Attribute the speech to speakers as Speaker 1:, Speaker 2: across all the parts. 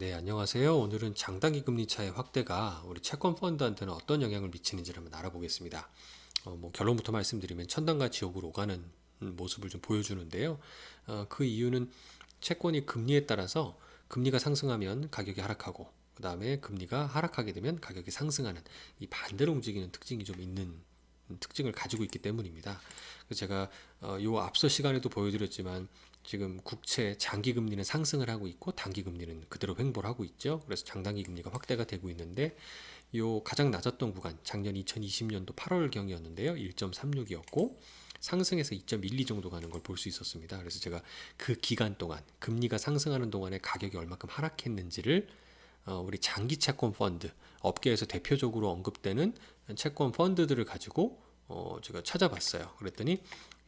Speaker 1: 네, 안녕하세요. 오늘은 장단기 금리 차의 확대가 우리 채권 펀드한테는 어떤 영향을 미치는지를 한번 알아보겠습니다. 어, 뭐 결론부터 말씀드리면 천당과 지옥으로 가는 모습을 좀 보여주는데요. 어, 그 이유는 채권이 금리에 따라서 금리가 상승하면 가격이 하락하고 그 다음에 금리가 하락하게 되면 가격이 상승하는 이 반대로 움직이는 특징이 좀 있는 특징을 가지고 있기 때문입니다. 제가 어, 요 앞서 시간에도 보여드렸지만 지금 국채 장기 금리는 상승을 하고 있고 단기 금리는 그대로 횡보를 하고 있죠. 그래서 장단기 금리가 확대가 되고 있는데 요 가장 낮았던 구간 작년 2020년도 8월 경이었는데요. 1.36이었고 상승해서 2.12 정도 가는 걸 볼 수 있었습니다. 그래서 제가 그 기간 동안 금리가 상승하는 동안에 가격이 얼마큼 하락했는지를 어, 우리 장기 채권 펀드 업계에서 대표적으로 언급되는 채권 펀드들을 가지고 어, 제가 찾아봤어요. 그랬더니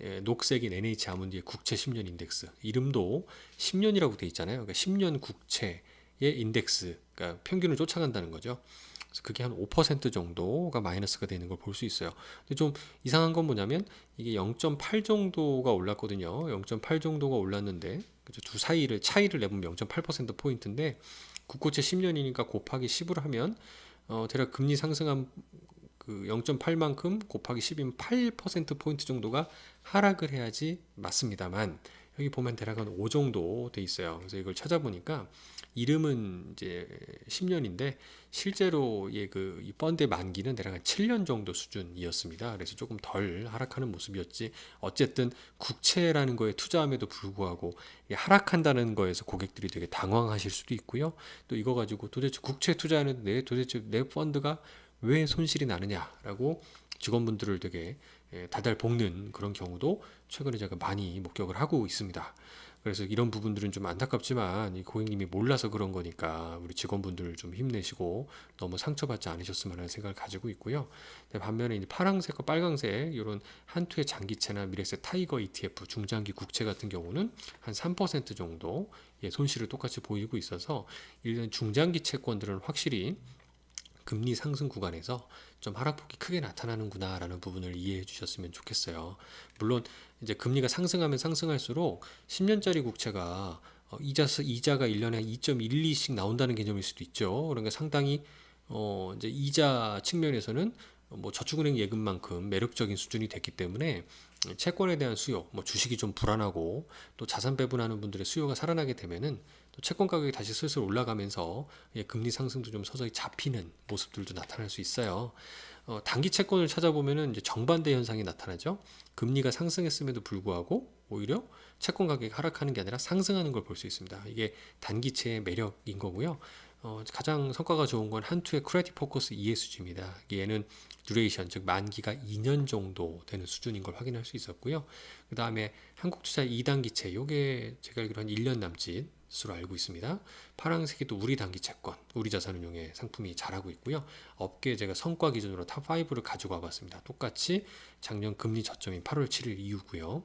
Speaker 1: 예, 녹색인 NH 아몬드의 국채 10년 인덱스 이름도 10년이라고 돼 있잖아요. 그러니까 10년 국채의 인덱스, 그러니까 평균을 쫓아간다는 거죠. 그래서 그게 한 5% 정도가 마이너스가 되는 걸 볼 수 있어요. 근데 좀 이상한 건 뭐냐면 이게 0.8 정도가 올랐거든요. 0.8 정도가 올랐는데 그죠? 두 사이를 차이를 내보면 0.8% 포인트인데 국고채 10년이니까 곱하기 10을 하면 어, 대략 금리 상승한 그 0.8만큼 곱하기 10이면 8% 포인트 정도가 하락을 해야지 맞습니다만 여기 보면 대략 한 5 정도 돼 있어요. 그래서 이걸 찾아보니까 이름은 이제 10년인데 실제로 그 펀드의 만기는 대략 한 7년 정도 수준이었습니다. 그래서 조금 덜 하락하는 모습이었지. 어쨌든 국채라는 거에 투자함에도 불구하고 하락한다는 거에서 고객들이 되게 당황하실 수도 있고요. 또 이거 가지고 도대체 국채 투자하는데 도대체 내 펀드가 왜 손실이 나느냐라고 직원분들을 되게 예, 다달 볶는 그런 경우도 최근에 제가 많이 목격을 하고 있습니다. 그래서 이런 부분들은 좀 안타깝지만 이 고객님이 몰라서 그런 거니까 우리 직원분들 좀 힘내시고 너무 상처받지 않으셨으면 하는 생각을 가지고 있고요. 반면에 이제 파랑색과 빨강색 이런 한투의 장기채나 미래세 타이거 ETF 중장기 국채 같은 경우는 한 3% 정도 예, 손실을 똑같이 보이고 있어서 일단 중장기 채권들은 확실히 금리 상승 구간에서 좀 하락폭이 크게 나타나는구나라는 부분을 이해해 주셨으면 좋겠어요. 물론 이제 금리가 상승하면 상승할수록 10년짜리 국채가 어, 이자 이자가 1년에 2.12씩 나온다는 개념일 수도 있죠. 그러니까 상당히 어 이제 이자 측면에서는 뭐 저축은행 예금만큼 매력적인 수준이 됐기 때문에 채권에 대한 수요, 뭐 주식이 좀 불안하고 또 자산 배분하는 분들의 수요가 살아나게 되면은 또 채권 가격이 다시 슬슬 올라가면서 예, 금리 상승도 좀 서서히 잡히는 모습들도 나타날 수 있어요. 어, 단기 채권을 찾아보면은 이제 정반대 현상이 나타나죠. 금리가 상승했음에도 불구하고 오히려 채권 가격이 하락하는 게 아니라 상승하는 걸 볼 수 있습니다. 이게 단기채의 매력인 거고요. 어, 가장 성과가 좋은 건 한투의 크레딧 포커스 ESG입니다. 얘는 듀레이션 즉 만기가 2년 정도 되는 수준인 걸 확인할 수 있었고요. 그 다음에 한국투자 2단기채 요게 제가 알기로 한 1년 남짓 수로 알고 있습니다. 파란색이 또 우리 단기 채권, 우리 자산운용의 상품이 잘하고 있고요. 업계 제가 성과 기준으로 탑5를 가지고 와봤습니다. 똑같이 작년 금리 저점인 8월 7일 이후고요.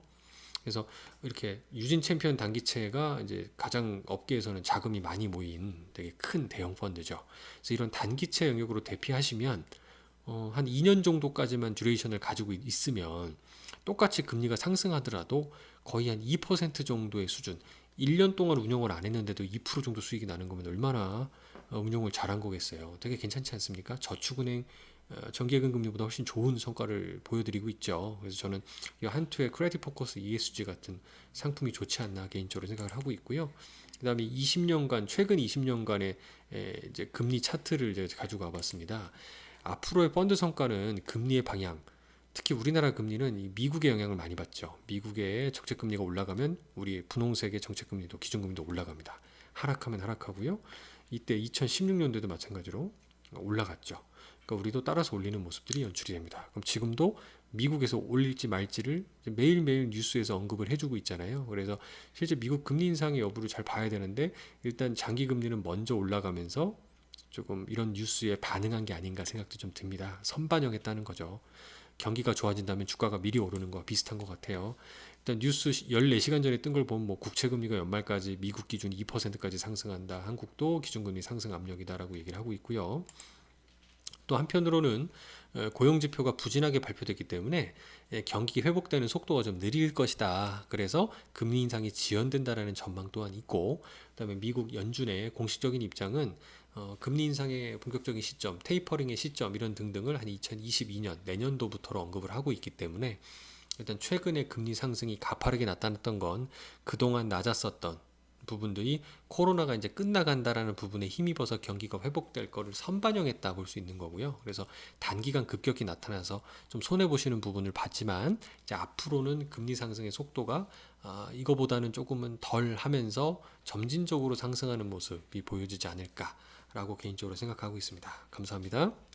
Speaker 1: 그래서 이렇게 유진 챔피언 단기채가 이제 가장 업계에서는 자금이 많이 모인 되게 큰 대형 펀드죠. 그래서 이런 단기채 영역으로 대피하시면 어, 한 2년 정도까지만 듀레이션을 가지고 있으면 똑같이 금리가 상승하더라도 거의 한 2% 정도의 수준, 1년 동안 운영을 안 했는데도 2% 정도 수익이 나는 거면 얼마나 어, 운용을 잘한 거겠어요. 되게 괜찮지 않습니까? 저축은행 어, 정기예금 금리보다 훨씬 좋은 성과를 보여드리고 있죠. 그래서 저는 이 한투의 크레딧 포커스 ESG 같은 상품이 좋지 않나 개인적으로 생각을 하고 있고요. 그다음에 20년간 최근 20년간의 이제 금리 차트를 제가 가지고 와봤습니다. 앞으로의 펀드 성과는 금리의 방향, 특히 우리나라 금리는 미국의 영향을 많이 받죠. 미국의 적재 금리가 올라가면 우리 분홍색의 정책 금리도 기준 금리도 올라갑니다. 하락하면 하락하고요. 이때 2016년도에도 마찬가지로 올라갔죠. 그러니까 우리도 따라서 올리는 모습들이 연출이 됩니다. 그럼 지금도 미국에서 올릴지 말지를 매일매일 뉴스에서 언급을 해주고 있잖아요. 그래서 실제 미국 금리 인상의 여부를 잘 봐야 되는데 일단 장기 금리는 먼저 올라가면서 조금 이런 뉴스에 반응한 게 아닌가 생각도 좀 듭니다. 선반영했다는 거죠. 경기가 좋아진다면 주가가 미리 오르는 거와 비슷한 것 같아요. 일단 뉴스 14시간 전에 뜬 걸 보면 뭐 국채 금리가 연말까지 미국 기준 2%까지 상승한다. 한국도 기준금리 상승 압력이다라고 얘기를 하고 있고요. 또 한편으로는 어, 고용 지표가 부진하게 발표됐기 때문에 예, 경기 회복되는 속도가 좀 느릴 것이다. 그래서 금리 인상이 지연된다라는 전망 또한 있고, 그다음에 미국 연준의 공식적인 입장은 어, 금리 인상의 본격적인 시점, 테이퍼링의 시점 이런 등등을 한 2022년 내년도부터로 언급을 하고 있기 때문에 일단 최근에 금리 상승이 가파르게 나타났던 건 그동안 낮았었던 부분들이 코로나가 이제 끝나간다라는 부분에 힘입어서 경기가 회복될 거를 선반영했다 볼 수 있는 거고요. 그래서 단기간 급격히 나타나서 좀 손해 보시는 부분을 봤지만 이제 앞으로는 금리 상승의 속도가 아, 이거보다는 조금은 덜 하면서 점진적으로 상승하는 모습이 보여지지 않을까라고 개인적으로 생각하고 있습니다. 감사합니다.